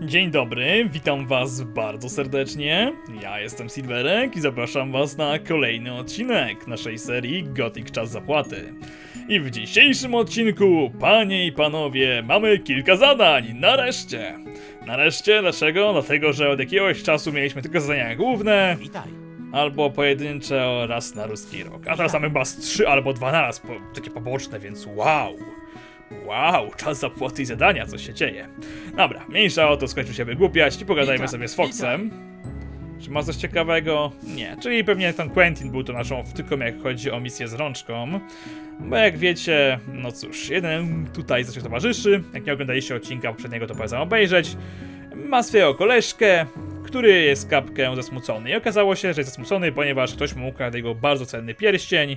Dzień dobry, witam was bardzo serdecznie. Ja jestem Silverek i zapraszam was na kolejny odcinek naszej serii Gothic Czas Zapłaty. I w dzisiejszym odcinku, panie i panowie, mamy kilka zadań, nareszcie. Nareszcie, dlaczego? Dlatego, że od jakiegoś czasu mieliśmy tylko zadania główne, Witaj. albo pojedyncze oraz na ruski rok. A teraz mamy chyba z trzy albo dwa naraz, po, takie poboczne, więc wow. Wow, czas zapłaty i zadania, co się dzieje. Dobra, mniejsza o to, skończył się wygłupiać i pogadajmy Witam, sobie z Foxem. Czy ma coś ciekawego? Nie, czyli pewnie ten Quentin był to naszą wtyką, jak chodzi o misję z rączką. Bo jak wiecie, no cóż, jeden tutaj naszych towarzyszy, jak nie oglądaliście odcinka poprzedniego, to polecam obejrzeć, ma swojego koleżkę, który jest kapkę zasmucony. I okazało się, że jest zasmucony, ponieważ ktoś mu ukradł jego bardzo cenny pierścień.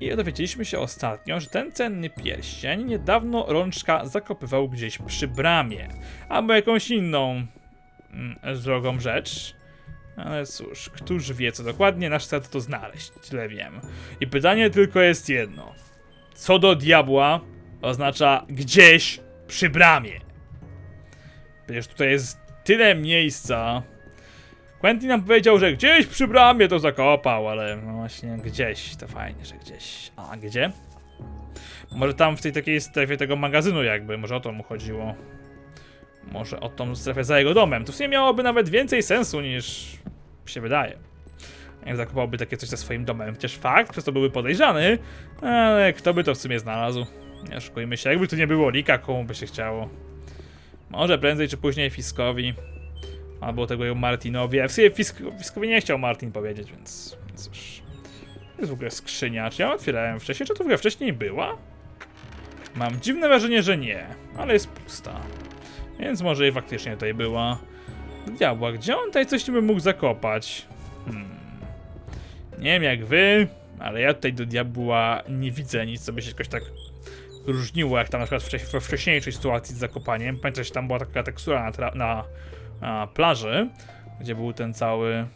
I dowiedzieliśmy się ostatnio, że ten cenny pierścień niedawno rączka zakopywał gdzieś przy bramie. Albo jakąś inną mm, drogą rzecz. Ale cóż, któż wie co dokładnie, nasz cel to, znaleźć, tyle wiem. I pytanie tylko jest jedno. Co do diabła oznacza gdzieś przy bramie? Przecież tutaj jest tyle miejsca. Quentin nam powiedział, że gdzieś przy bramie to zakopał, ale no właśnie gdzieś, to fajnie, że gdzieś. A gdzie? Może tam w tej takiej strefie tego magazynu jakby, może o to mu chodziło. Może o tą strefę za jego domem. To w sumie miałoby nawet więcej sensu niż się wydaje. Jak zakopałby takie coś ze swoim domem. Chociaż fakt, przez to byłby podejrzany, ale kto by to w sumie znalazł? Nie oszukujmy się, jakby tu nie było lika, komu by się chciało. Może prędzej czy później Fiskowi. Albo tego Martinowi. A w sumie Fisk, nie chciał Martin powiedzieć, więc cóż. Jest w ogóle skrzynia. Czy ja otwierałem wcześniej? Czy to w ogóle wcześniej była? Mam dziwne wrażenie, że nie, ale jest pusta. Więc może i faktycznie tutaj była. Diabła, gdzie on tutaj coś niby mógł zakopać? Hmm. Nie wiem jak wy, ale ja tutaj do diabła nie widzę nic, co by się jakoś tak różniło, jak tam na przykład we wcześniejszej sytuacji z zakopaniem. Pamiętasz, tam była taka tekstura na, na, na plaży, gdzie był ten cały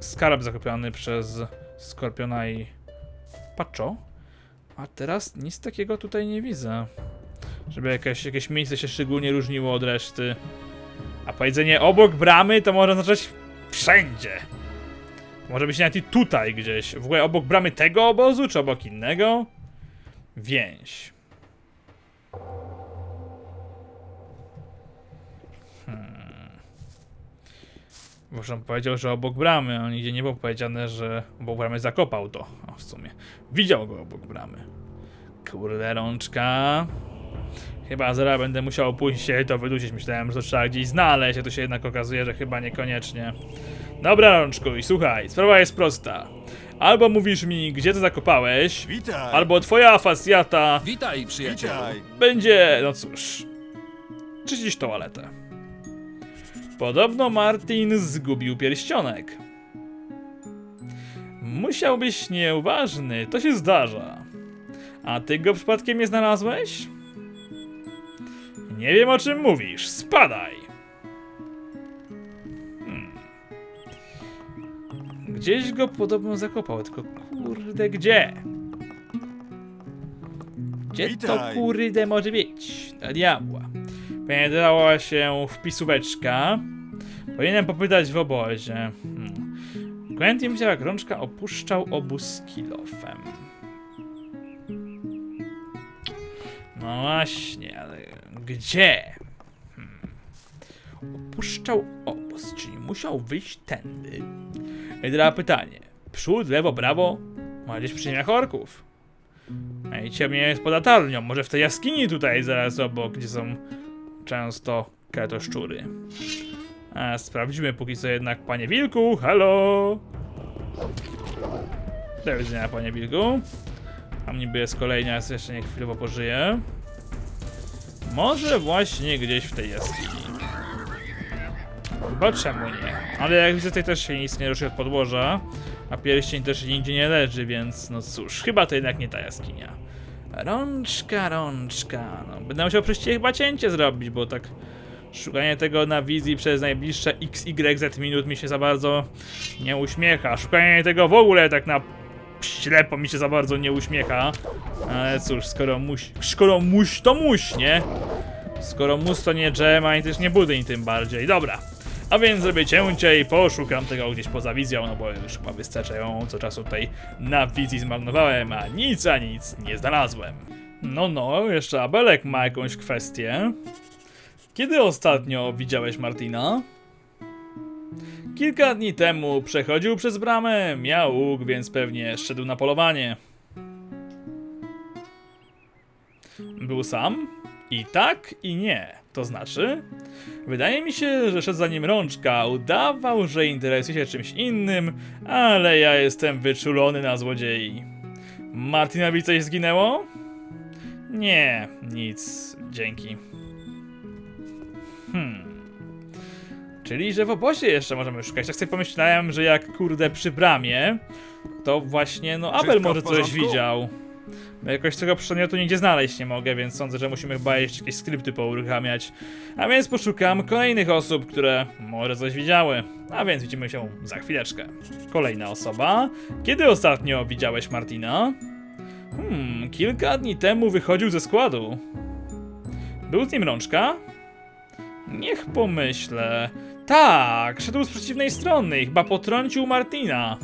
skarb zakopiony przez Skorpiona i Pacho. A teraz nic takiego tutaj nie widzę. Żeby jakieś, jakieś miejsce się szczególnie różniło od reszty. A powiedzenie obok bramy to może oznaczać wszędzie. Może być nawet i tutaj gdzieś. W ogóle obok bramy tego obozu, czy obok innego? Więź. Może on powiedział, że obok bramy, a nigdzie nie było powiedziane, że obok bramy zakopał to. O, w sumie. Widział go obok bramy. Kurde, rączka. Chyba zaraz będę musiał pójść się to wydusić. Myślałem, że to trzeba gdzieś znaleźć, a tu się jednak okazuje, że chyba niekoniecznie. Dobra, rączku, i słuchaj, sprawa jest prosta. Albo mówisz mi, gdzie to zakopałeś, Witaj! albo twoja fasjata Witaj, przyjacielu. Witaj! będzie, no cóż, czyścić toaletę. Podobno Martin zgubił pierścionek. Musiał być nieuważny, to się zdarza. A ty go przypadkiem nie znalazłeś? Nie wiem o czym mówisz, spadaj! Hmm. Gdzieś go podobno zakopał, tylko kurde gdzie? Gdzie to kurde może być? Do diabła. Pamiętała się wpisóweczka. Powinienem popytać w obozie. Hmm. Quentin widział jak rączka opuszczał obóz kilofem. No właśnie, ale gdzie? Hmm. Opuszczał obóz, czyli musiał wyjść tędy. I teraz pytanie. Przód, lewo, prawo? Ma gdzieś przy ziemiach orków. Najciemniej jest pod latarnią. Może w tej jaskini tutaj zaraz obok, gdzie są często kretoszczury. A sprawdźmy póki co jednak, panie wilku. Halo! Do widzenia, panie wilku. Tam niby jest kolejna, jest jeszcze nie chwilowo pożyje. Może właśnie gdzieś w tej jaskini. Bo czemu nie? Ale jak widzę, tutaj też się nic nie ruszy od podłoża. A pierścień też nigdzie nie leży, więc no cóż, chyba to jednak nie ta jaskinia. Rączka, rączka. No, będę musiał przecież chyba cięcie zrobić, bo tak szukanie tego na wizji przez najbliższe XYZ minut mi się za bardzo nie uśmiecha. Szukanie tego w ogóle tak na ślepo mi się za bardzo nie uśmiecha. Ale cóż, skoro muś, skoro muś, to muś, nie? Skoro mus to nie dżem, ani też nie budyń tym bardziej. Dobra. A więc zrobię cięcie i poszukam tego gdzieś poza wizją, no bo już chyba wystarczająco czasu tutaj na wizji zmarnowałem, a nic, a nic nie znalazłem. No, no, jeszcze Abelek ma jakąś kwestię. Kiedy ostatnio widziałeś Martina? Kilka dni temu przechodził przez bramę, miał łuk, więc pewnie szedł na polowanie. Był sam? I tak, i nie. To znaczy? Wydaje mi się, że szedł za nim rączka, udawał, że interesuje się czymś innym, ale ja jestem wyczulony na złodziei. Martinowi coś zginęło? Nie, nic, dzięki. Hmm. Czyli, że w obozie jeszcze możemy szukać. Tak sobie pomyślałem, że jak kurde przy bramie, to właśnie, no Abel może coś widział. Jakoś tego przedmiotu nigdzie znaleźć nie mogę, więc sądzę, że musimy chyba jeszcze jakieś skrypty pouruchamiać. A więc poszukam kolejnych osób, które może coś widziały. A więc widzimy się za chwileczkę. Kolejna osoba. Kiedy ostatnio widziałeś Martina? Hmm, kilka dni temu wychodził ze składu. Był z nim rączka? Niech pomyślę. Tak, szedł z przeciwnej strony chyba potrącił Martina.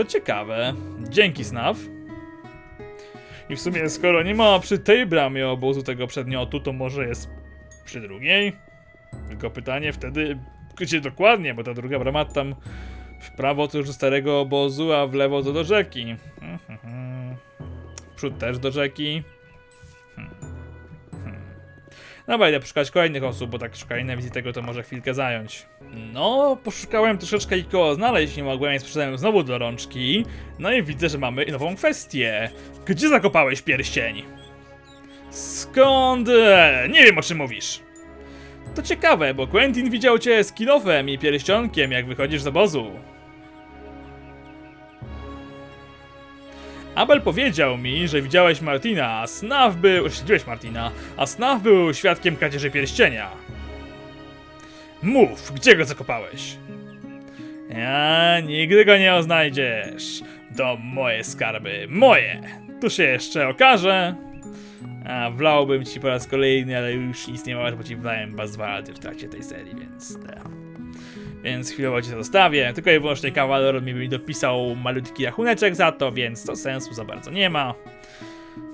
To ciekawe. Dzięki, Snaw. I w sumie, skoro nie ma przy tej bramie obozu tego przedmiotu, to może jest przy drugiej? Tylko pytanie wtedy, gdzie dokładnie, bo ta druga brama tam w prawo to już do starego obozu, a w lewo to do rzeki. Mhm. W przód też do rzeki. Hmm. Dobra, idę poszukać kolejnych osób, bo tak szukanie wizji tego to może chwilkę zająć. No, poszukałem troszeczkę i koło znaleźć nie mogłem, więc przyszedłem znowu do rączki. No i widzę, że mamy nową kwestię. Gdzie zakopałeś pierścień? Skąd? Nie wiem o czym mówisz. To ciekawe, bo Quentin widział cię z kilofem i pierścionkiem, jak wychodzisz z obozu. Abel powiedział mi, że widziałeś Martina, a Snaw był... Śledziłeś Martina, a Snaw był świadkiem kradzieży pierścienia. Mów, gdzie go zakopałeś? Ja nigdy go nie znajdziesz. To moje skarby, moje. Tu się jeszcze okaże. A wlałbym ci po raz kolejny, ale już nic nie masz, bo ci wlałem razy w trakcie tej serii, więc... Więc chwilowo cię zostawię. Tylko i wyłącznie kawaler mi dopisał malutki rachuneczek za to, więc to sensu za bardzo nie ma.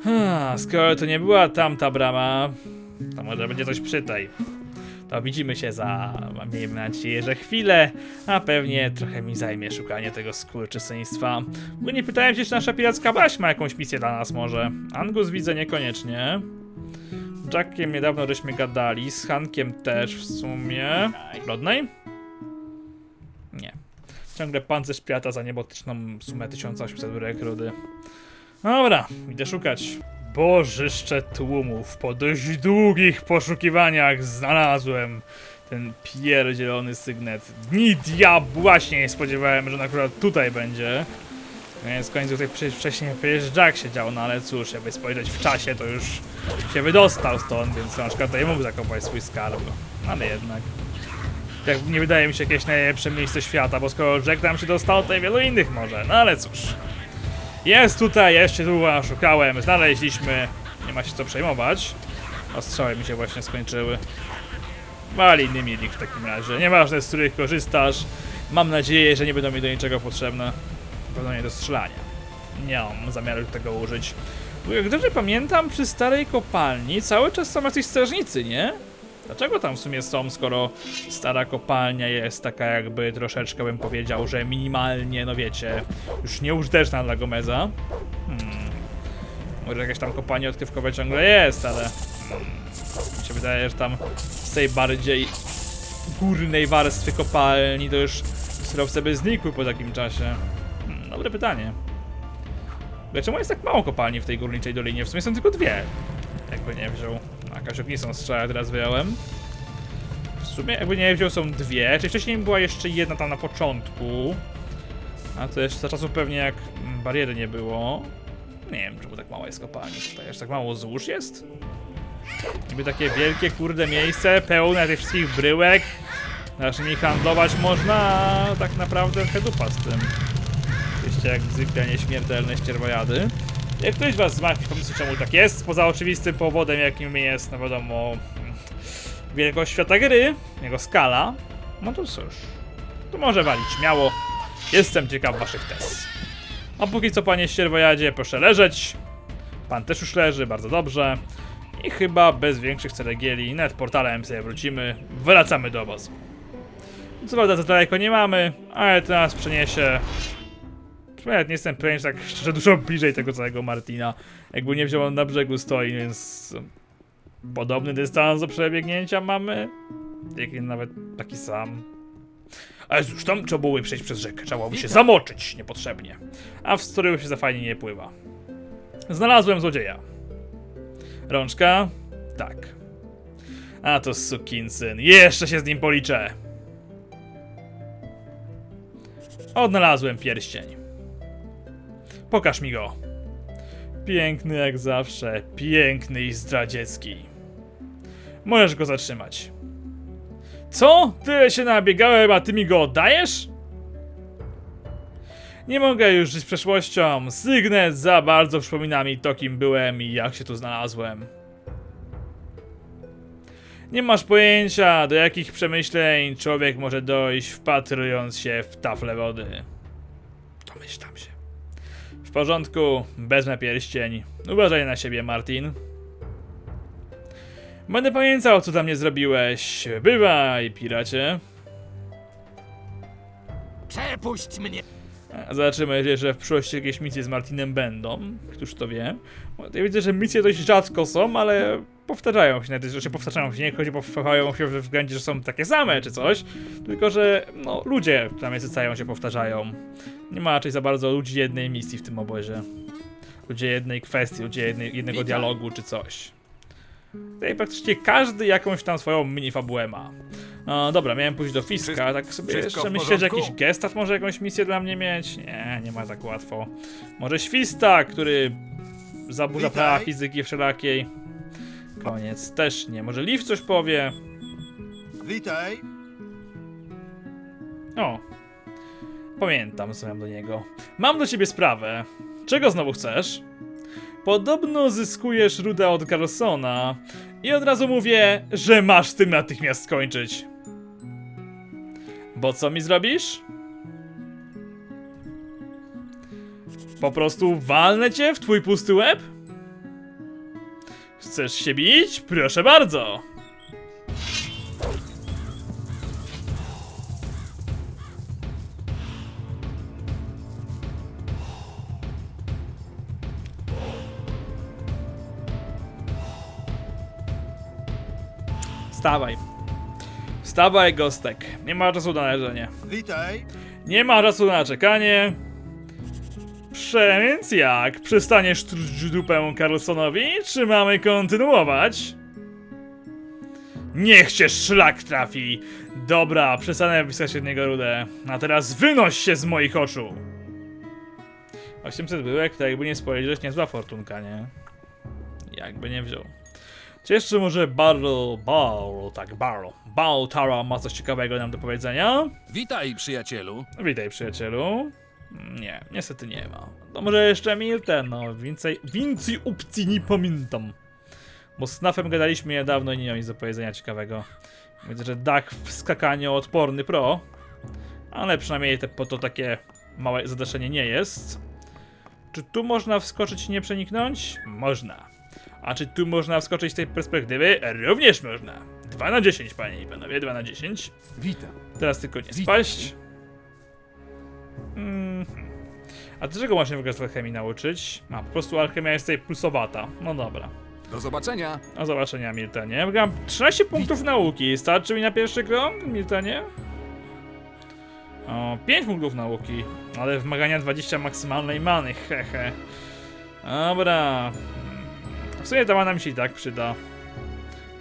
Ah, Skoro to nie była tamta brama, to może będzie coś przy tej. To widzimy się za, miejmy nadzieję, że chwilę, a pewnie trochę mi zajmie szukanie tego skurczysyństwa. Bo nie pytałem się, czy nasza piracka baś ma jakąś misję dla nas może. Angus widzę niekoniecznie. Jackiem niedawno żeśmy gadali, z Hankiem też w sumie. Rodney? Ciągle pancerz piata za niebotyczną sumę 1800 rekrudy. Dobra, idę szukać. Bożyszcze tłumów, po dość długich poszukiwaniach znalazłem ten pierdzielony sygnet. Dni diabła się nie spodziewałem, że on akurat tutaj będzie. Więc w końcu tutaj wcześniej przecież Jack siedział, no ale cóż, jakby spojrzeć w czasie, to już się wydostał stąd, więc na przykład tutaj mógł zakopać swój skarb. Ale jednak. Tak nie wydaje mi się jakieś najlepsze miejsce świata, bo skoro Jack tam się dostał, to i wielu innych może. No ale cóż. Jest tutaj, jeszcze długo szukałem, znaleźliśmy. Nie ma się co przejmować. Ostrzały mi się właśnie skończyły. Wali inny mieli w takim razie. Nieważne z których korzystasz. Mam nadzieję, że nie będą mi do niczego potrzebne. Pewno nie do strzelania. Nie mam zamiaru tego użyć. Bo jak dobrze pamiętam, przy starej kopalni cały czas są jacyś strażnicy, nie? Dlaczego tam w sumie są, skoro stara kopalnia jest taka jakby troszeczkę bym powiedział, że minimalnie, no wiecie, już nieużyteczna dla Gomeza? Hmm. Może jakaś tam kopalnia odkrywkowa ciągle jest, ale... Hmm. Mi się wydaje, że tam z tej bardziej górnej warstwy kopalni to już surowce by znikły po takim czasie. Hmm, dobre pytanie. Dlaczego jest tak mało kopalni w tej górniczej dolinie? W sumie są tylko dwie. Jakby nie wziął. A Kasiognisą strzała teraz wyjąłem. W sumie jakby nie wziął są dwie. Czyli wcześniej była jeszcze jedna tam na początku. A to jeszcze za czasów pewnie jak bariery nie było. Nie wiem, czemu tak mało jest kopalni tutaj. Aż tak mało złóż jest? Niby takie wielkie kurde miejsce, pełne tych wszystkich bryłek. Znaczy nimi handlować można, tak naprawdę hedupa z tym. Oczywiście jak zwykle nieśmiertelne ścierwojady. Jak ktoś z was ma jakiś pomysł, czemu tak jest, poza oczywistym powodem, jakim jest, no wiadomo, wielkość świata gry, jego skala, no to cóż, to może walić śmiało. Jestem ciekaw waszych tez. A póki co, panie ścierwojadzie, proszę leżeć. Pan też już leży, bardzo dobrze. I chyba bez większych ceregieli, nawet portalem sobie wrócimy, wracamy do obozu. Co prawda za daleko nie mamy, ale to nas przeniesie... Nawet nie jestem pewien, że tak szczerze dużo bliżej tego całego Martina. Jakby nie wziął on na brzegu stoi, więc... Podobny dystans do przebiegnięcia mamy. Jak nawet taki sam. Ale cóż, tam trzeba było przejść przez rzekę, trzeba było się zamoczyć niepotrzebnie. A w storyju się za fajnie nie pływa. Znalazłem złodzieja. Rączka? Tak. A to sukinsyn. Jeszcze się z nim policzę. Odnalazłem pierścień. Pokaż mi go. Piękny jak zawsze, piękny i zdradziecki. Możesz go zatrzymać. Co? Tyle się nabiegałem, a ty mi go oddajesz? Nie mogę już żyć przeszłością. Sygnet za bardzo przypomina mi to, kim byłem i jak się tu znalazłem. Nie masz pojęcia, do jakich przemyśleń człowiek może dojść, wpatrując się w tafle wody. Domyślam się. Porządku, wezmę pierścień. Uważaj na siebie, Martin. Będę pamiętał, co dla mnie zrobiłeś. Bywaj, piracie. Przepuść mnie! Zobaczymy, że w przyszłości jakieś misje z Martinem będą. Któż to wie? Ja widzę, że misje dość rzadko są, ale powtarzają się, nawet się powtarzają się, nie chodzi, powtarzają się we względzie, że są takie same czy coś, tylko że no, ludzie tam stają się powtarzają. Nie ma raczej za bardzo ludzi jednej misji w tym obozie. Ludzie jednej kwestii, ludzie jednej, jednego dialogu czy coś. Tutaj praktycznie każdy jakąś tam swoją mini-fabułę ma. No dobra, miałem pójść do Fiska, tak sobie wszystko jeszcze myślę, że jakiś gestat może jakąś misję dla mnie mieć. Nie, nie ma tak łatwo. Może Śwista, który zaburza Witaj. prawa fizyki wszelakiej. Koniec, też nie. Może Liv coś powie. Witaj! O, pamiętam, co miałem do niego. Mam do ciebie sprawę. Czego znowu chcesz? Podobno zyskujesz rudę od Carlsona i od razu mówię, że masz z tym natychmiast skończyć. Bo co mi zrobisz? Po prostu walnę cię w twój pusty łeb? Chcesz się bić? Proszę bardzo. Wstawaj. Wstawaj, Gostek. Nie ma czasu na leżenie. Witaj! Nie ma czasu na czekanie. Prze- Więc jak? Przestaniesz truć dupę Carlsonowi, czy mamy kontynuować? Niech cię szlak trafi! Dobra, przestanę wysłać jednego rudę. A teraz wynoś się z moich oczu! 800 byłek, to jakby nie spojrzeć, niezła fortunka, nie? Jakby nie wziął. Czy jeszcze może Barrel, Barrel, tak, Barrel, Barrel Tara ma coś ciekawego nam do powiedzenia? Witaj, przyjacielu. Witaj, przyjacielu. Nie, niestety nie ma. To może jeszcze Milten, no, więcej, więcej opcji nie pamiętam. Bo z Snafem gadaliśmy niedawno i nie mam nic do powiedzenia ciekawego. Widzę, że Duck w skakaniu odporny pro, ale przynajmniej te, po to takie małe zadaszenie nie jest. Czy tu można wskoczyć i nie przeniknąć? Można. A czy tu można wskoczyć z tej perspektywy? Również można. 2 na 10, panie i panowie, 2 na 10. Witam. Teraz tylko nie spaść. Mhm. A dlaczego można się w ogóle z alchemii nauczyć? A, po prostu alchemia jest tutaj plusowata. No dobra. Do zobaczenia. Do zobaczenia, Miltenie. Mam 13 punktów nauki. Starczy mi na pierwszy krąg, Miltenie? O, 5 punktów nauki. Ale wymagania 20 maksymalnej many, hehe. Dobra. W sumie ta mana mi się i tak przyda.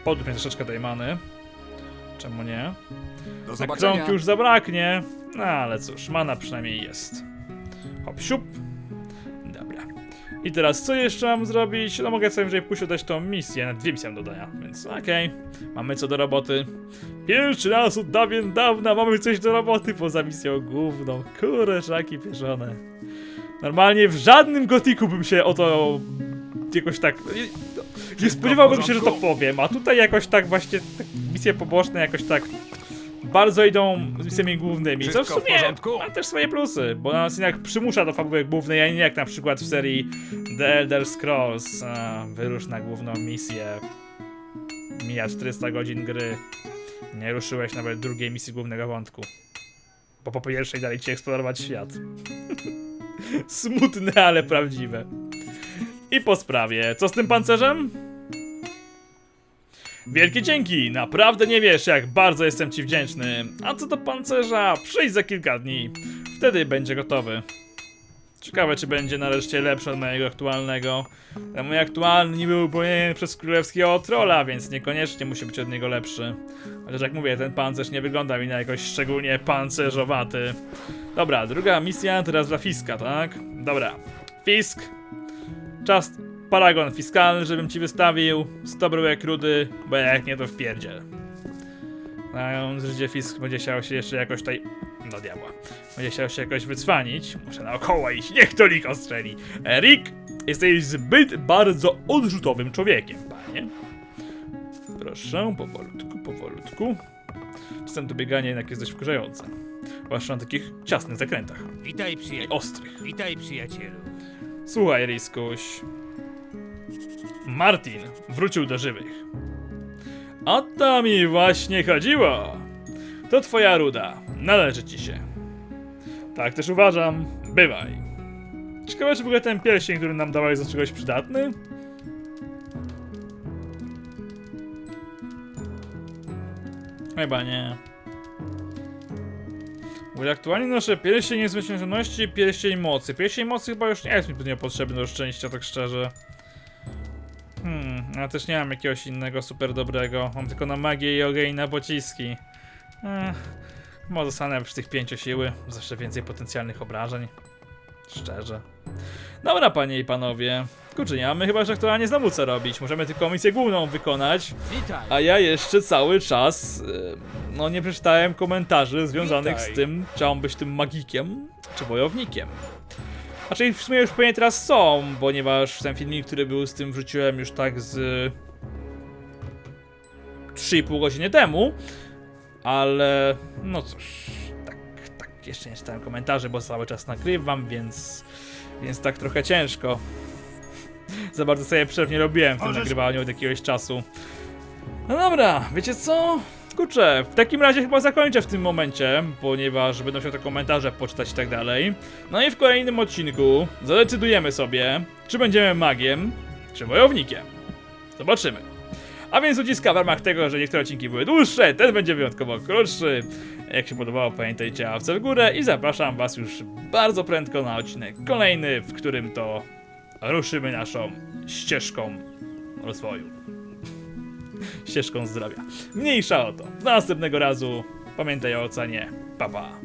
Podróż troszeczkę tej many. Czemu nie? Do zobaczenia. już zabraknie. No ale cóż, mana przynajmniej jest. Hop, siup. Dobra. I teraz co jeszcze mam zrobić? No mogę sobie wyżej pójść oddać tą misję, na dwie misje mam do dodania, więc okej. Mamy co do roboty. Pierwszy raz od dawien dawna mamy coś do roboty poza misją główną. Kurde, szaki pieszone. Normalnie w żadnym gotiku bym się o to jakoś tak... Nie spodziewałbym się, że to powiem, a tutaj jakoś tak właśnie tak misje poboczne jakoś tak bardzo idą z misjami głównymi, co w sumie ma też swoje plusy, bo nas jednak przymusza do fabuły głównej, a nie jak na przykład w serii The Elder Scrolls, a, wyrusz na główną misję, mija 400 godzin gry, nie ruszyłeś nawet drugiej misji głównego wątku, bo po pierwszej dali ci eksplorować świat. Smutne, ale prawdziwe. I po sprawie, co z tym pancerzem? Wielkie dzięki! Naprawdę nie wiesz, jak bardzo jestem ci wdzięczny. A co do pancerza, przyjdź za kilka dni. Wtedy będzie gotowy. Ciekawe, czy będzie nareszcie lepszy od mojego aktualnego. Ten mój aktualny był upojony przez królewskiego trolla, więc niekoniecznie musi być od niego lepszy. Chociaż jak mówię, ten pancerz nie wygląda mi na jakoś szczególnie pancerzowaty. Dobra, druga misja teraz dla Fiska, tak? Dobra. Fisk. Czas paragon fiskalny, żebym ci wystawił. 100 bryłek rudy, bo jak nie to w pierdziel. Znając życie Fisk będzie chciał się jeszcze jakoś tutaj... Do diabła. Będzie chciał się jakoś wycwanić. Muszę naokoło iść, niech to Rick ostrzeli. E, Rick, jesteś zbyt bardzo odrzutowym człowiekiem, panie. Proszę, powolutku, powolutku. Czasem to bieganie jednak jest dość wkurzające. Zwłaszcza na takich ciasnych zakrętach. Witaj, I przyjacielu. ostrych. Witaj, przyjacielu. Słuchaj, Riskuś. Martin wrócił do żywych. O to mi właśnie chodziło. To twoja ruda. Należy ci się. Tak też uważam. Bywaj. Ciekawe, czy w ogóle ten pierścień, który nam dawałeś, jest czegoś przydatny? Chyba nie. Bo aktualnie noszę pierścień niezwyciężoności, pierścień mocy. Pierścień mocy chyba już nie jest mi zbytnio potrzebny do szczęścia, tak szczerze. Hmm, ja też nie mam jakiegoś innego super dobrego. Mam tylko na magię i ogień i na pociski. Ech, może zostanę przy tych pięciu siły. Zawsze więcej potencjalnych obrażeń. Szczerze. Dobra, panie i panowie. Kurczę, nie mamy chyba już aktualnie znowu co robić. Możemy tylko misję główną wykonać. A ja jeszcze cały czas, e, no nie przeczytałem komentarzy związanych Witaj. z tym, czy mam być tym magikiem, czy wojownikiem. Znaczy w sumie już pewnie teraz są, ponieważ ten filmik, który był z tym wrzuciłem już tak z 3,5 godziny temu, ale no cóż, tak, tak, jeszcze nie czytałem komentarzy, bo cały czas nagrywam, więc, więc tak trochę ciężko. Za bardzo sobie przerw nie robiłem w tym Możesz- nagrywaniu od jakiegoś czasu. No dobra, wiecie co? Kurczę, w takim razie chyba zakończę w tym momencie, ponieważ będą się te komentarze poczytać i tak dalej. No i w kolejnym odcinku zadecydujemy sobie, czy będziemy magiem, czy wojownikiem. Zobaczymy. A więc uciska w ramach tego, że niektóre odcinki były dłuższe, ten będzie wyjątkowo krótszy. Jak się podobało, pamiętajcie łapce w górę i zapraszam was już bardzo prędko na odcinek kolejny, w którym to ruszymy naszą ścieżką rozwoju. ścieżką zdrowia. Mniejsza o to. Do następnego razu. Pamiętaj o ocenie. Pa pa.